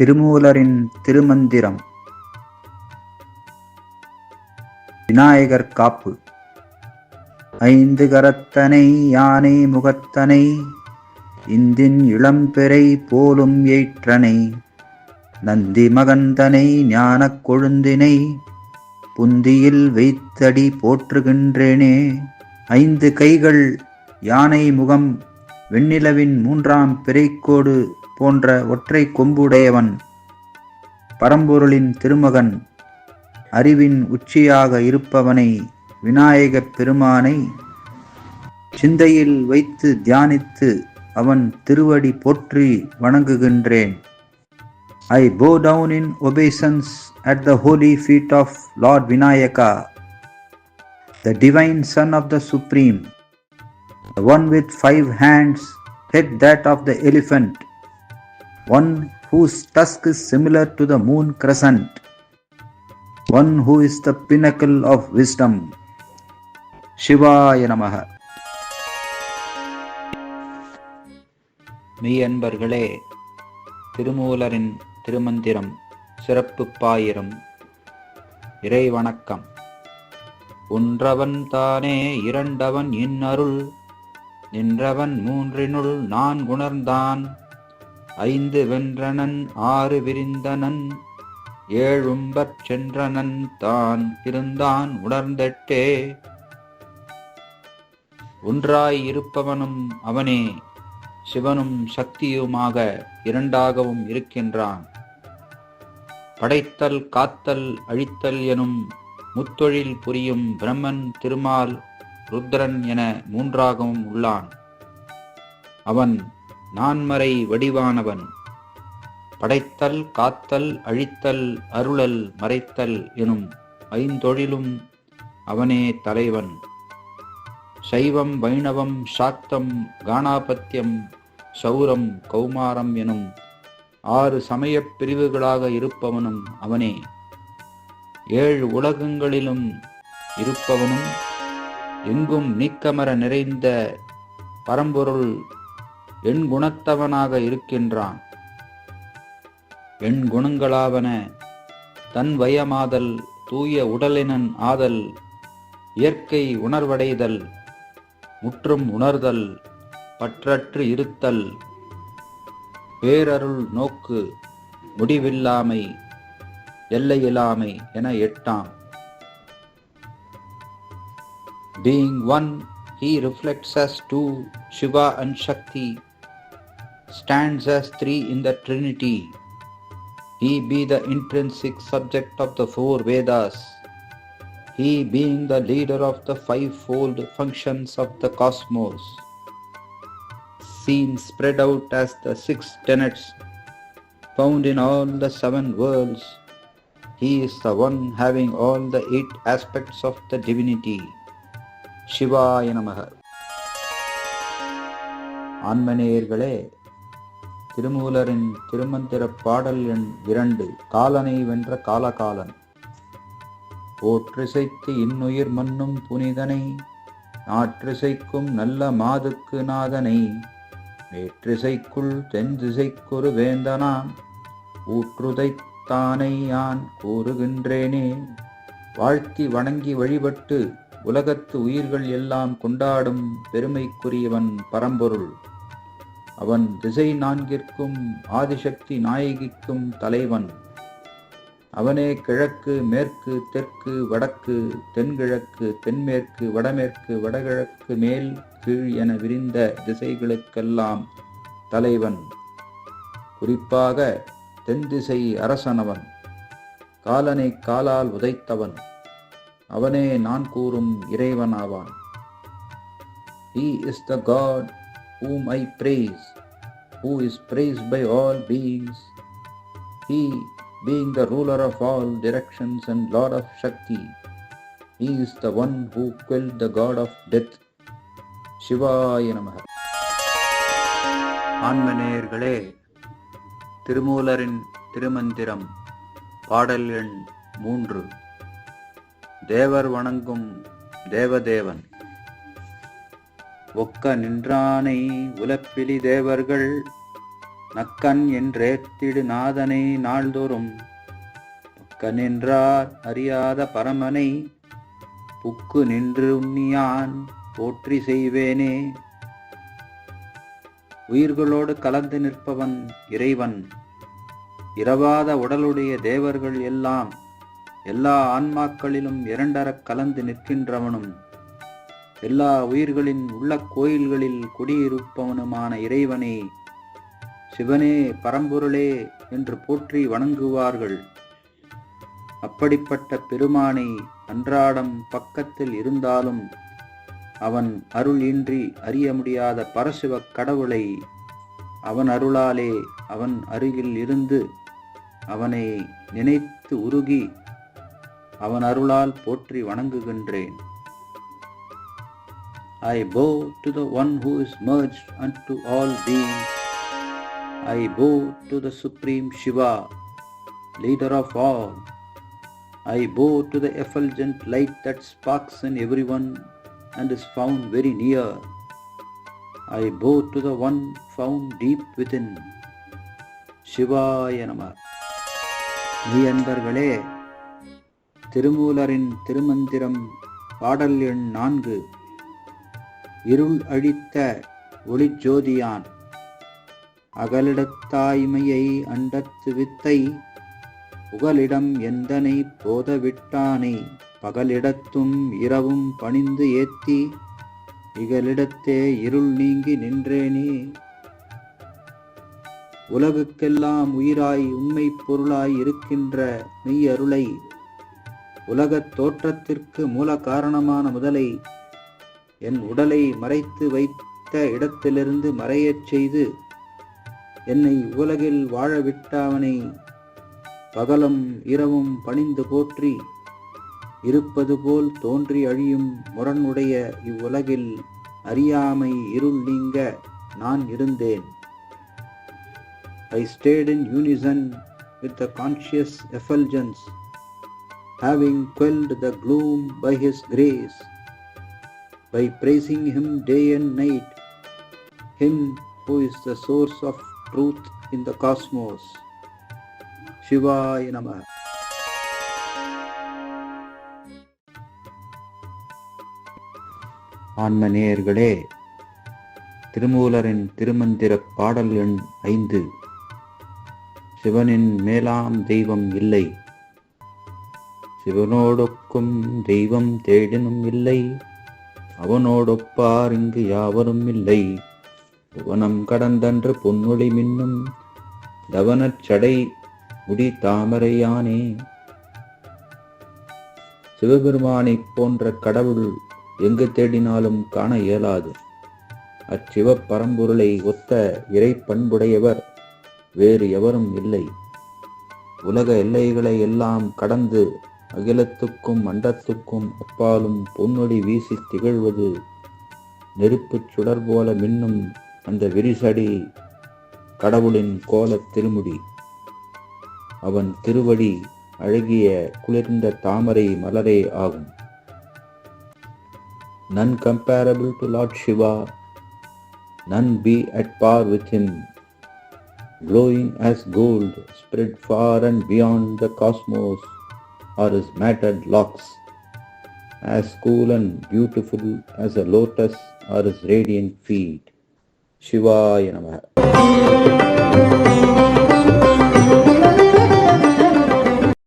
திருமூலரின் திருமந்திரம். விநாயகர் காப்பு. ஐந்து கரத்தனை யானை முகத்தனை இந்தின் இளம்பெறை போலும் ஏற்றனை நந்தி மகந்தனை ஞானக் கொழுந்தினை புந்தியில் வைத்தடி போற்றுகின்றேனே. ஐந்து கைகள் யானை முகம் வெண்ணிலவின் மூன்றாம் பிறைக்கோடு போன்ற ஒற்றை கொம்புடையவன் பரம்பொருளின் திருமகன் அறிவின் உச்சியாக இருப்பவனை விநாயகப் பெருமானை சிந்தையில் வைத்து தியானித்து அவன் திருவடி போற்றி வணங்குகின்றேன் I bow down in obeisances at the holy feet of lord Vinayaka the divine son of the supreme one with five hands head that of the elephant one whose tusk is similar to the moon crescent, one who is the pinnacle of wisdom. சிவாய நமக மெய்யன்பர்களே திருமூலரின் திருமந்திரம் சிறப்பு பாயிரம். இறை வணக்கம் ஒன்றவன் தானே இரண்டவன் இன்னருள் நின்றவன் மூன்றினுள் நான் உணர்ந்தான். ஐந்து வென்றனன் ஆறு விரிந்தனன் ஏழும்பற் சென்றனன் தான் இருந்தான் உணர்ந்தட்டே. ஒன்றாய் இருப்பவனும் அவனே சிவனும் சக்தியுமாக இரண்டாகவும் இருக்கின்றான். படைத்தல் காத்தல் அழித்தல் எனும் முத்தொழில் புரியும் பிரம்மன் திருமால் ருத்ரன் என மூன்றாகவும் உள்ளான். அவன் நான்மறை வடிவானவன். படைத்தல் காத்தல் அழித்தல் அருளல் மறைத்தல் எனும் ஐந்தொழிலும் அவனே தலைவன். சைவம் வைணவம் சாக்தம் காணாபத்தியம் சௌரம் கௌமாரம் எனும் ஆறு சமயப் பிரிவுகளாக இருப்பவனும் அவனே. ஏழு உலகங்களிலும் இருப்பவனும் எங்கும் நீக்கமர நிறைந்த பரம்பொருள் என் குணத்தவனாக இருக்கின்றான். என் குணங்களாவன தன் வயமாதல் தூய உடலினன் ஆதல் இயற்கை உணர்வடைதல் முற்றும் உணர்தல் பற்றற்று இருத்தல் பேரருள் நோக்கு முடிவில்லாமை எல்லையில்லாமை என எட்டாம். Being one he reflects to Shiva Shiva Shakti stands as three in the Trinity. He be the intrinsic subject of the four Vedas, he being the leader of the fivefold functions of the cosmos. Seen spread out as the six tenets found in all the seven worlds, he is the one having all the eight aspects of the divinity. ಶಿವಾಯ ನಮಃ ಆನ್ಮನೇಯರ್ಗಳೇ திருமூலரின் திருமந்திர பாடல் எண் இரண்டு காலனை வென்ற காலகாலன். போற்றிசைத்து இன்னுயிர் மன்னும் புனிதனை நாற்றிசைக்கும் நல்ல மாதுக்கு நாதனை. வேற்றிசைக்குள் தென் திசைக்கொரு வேந்தனாம் ஊற்றுதைத்தானை யான் கூறுகின்றேனே. வாழ்த்தி வணங்கி வழிபட்டு உலகத்து உயிர்கள் எல்லாம் கொண்டாடும் பெருமைக்குரியவன் பரம்பொருள். அவன் திசை நான்கிற்கும் ஆதிசக்தி நாயகிக்கும் தலைவன். அவனே கிழக்கு மேற்கு தெற்கு வடக்கு தென்கிழக்கு தென்மேற்கு வடமேற்கு வடகிழக்கு மேல் கீழ் என விரிந்த திசைகளுக்கெல்லாம் தலைவன். குறிப்பாக தென் திசை அரசனவன். காலனை காலால் உதைத்தவன். அவனே நான் கூறும் இறைவனாவான். He is the God whom I praise, who is praised by all beings. He, being the ruler of all directions and Lord of Shakti, he is the one who quelled the god of death. சிவாய நமக ஆன்மநேயர்களே திருமூலரின் திருமந்திரம் பாடல் எண் மூன்று தேவர் வணங்கும் தேவதேவன் ஒக்க நின்றானை உலப்பிலி தேவர்கள் நக்கன் என்றேத்திடு நாதனை நாள்தோறும். ஒக்க நின்றார் அறியாத பரமனை புக்கு நின்று உண்ணியான் போற்றி செய்வேனே. உயிர்களோடு கலந்து நிற்பவன் இறைவன் இரவாத உடலுடைய தேவர்கள் எல்லாம் எல்லா ஆன்மாக்களிலும் இரண்டரக் கலந்து நிற்கின்றவனும். எல்லா உயிர்களின் உள்ள கோயில்களில் குடியிருப்பவனுமான இறைவனே சிவனே பரம்பொருளே என்று போற்றி வணங்குவார்கள். அப்படிப்பட்ட பெருமானை அன்றாடம் பக்கத்தில் இருந்தாலும் அவன் அருள் இன்றி அறிய முடியாத பரசிவ கடவுளை அவன் அருளாலே அவன் அருகில் இருந்து அவனை நினைத்து உருகி அவன் அருளால் போற்றி வணங்குகின்றேன். I bow to the one who is merged unto all beings. I bow to the Supreme Shiva, leader of all. I bow to the effulgent light that sparks in everyone and is found very near. I bow to the one found deep within. சிவாய நம நீ அன்பர்களே திருமூலரின் திருமந்திரம் பாடல் எண் நான்கு இருள் அழித்த ஒளிஜோதியான் அகலிடத்தாய்மையை அண்டத்து வித்தை புகலிடம் எந்தனை போதவிட்டானை பகலிடத்தும் இரவும் பணிந்து ஏத்தி இகலிடத்தே இருள் நீங்கி நின்றேனே. உலகுக்கெல்லாம் உயிராய் உண்மை பொருளாய் இருக்கின்ற மெய்யருளை உலகத் தோற்றத்திற்கு மூல காரணமான முதலை என் உடலை மறைத்து வைத்த இடத்திலிருந்து மறையச் செய்து என்னை உலகில் வாழவிட்டவனை பகலும் இரவும் பணிந்து போற்றி இருப்பது போல் தோன்றி அழியும் முரணுடைய இவ்வுலகில் அறியாமை இருள் நீங்க நான் இருந்தேன். I state in unison with the conscious effulgence having quelled the gloom by His grace, by praising Him day and night, Him who is the source of truth in the cosmos. Shivaya Namah. ஆன்ம நேயர்களே திருமூலரின் திருமந்திர பாடல் எண் ஐந்து சிவனின் மேலாம் தெய்வம் இல்லை சிவனோடொக்கும் தெய்வம் தேடினும் இல்லை அவனோடொப்பார் இங்கு யாவரும் இல்லை. புவனம் கடந்தன்று பொன்னொழி மின்னும் தவனச் சடை முடி தாமரையானே சிவபெருமானைப் போன்ற கடவுள் எங்கு தேடினாலும் காண இயலாது. அச்சிவ பரம்பொருளை ஒத்த இறை பண்புடையவர் வேறு எவரும் இல்லை. உலக எல்லைகளை எல்லாம் கடந்து அகிலத்துக்கும் மண்டத்துக்கும் அப்பாலும் பொன்னொடி வீசி திகழ்வது நெருப்புச் சுடர் போல மின்னும் அந்த விரிசடி கடவுளின் கோலத் திருமுடி. அவன் திருவடி அழகிய குளிர்ந்த தாமரை மலரே ஆகும். None comparable to Lord Shiva, none be at par with him, glowing as gold, spread far and beyond the cosmos. Are his matted locks, as cool and beautiful as a lotus are his radiant feet. Shivaya Namaha.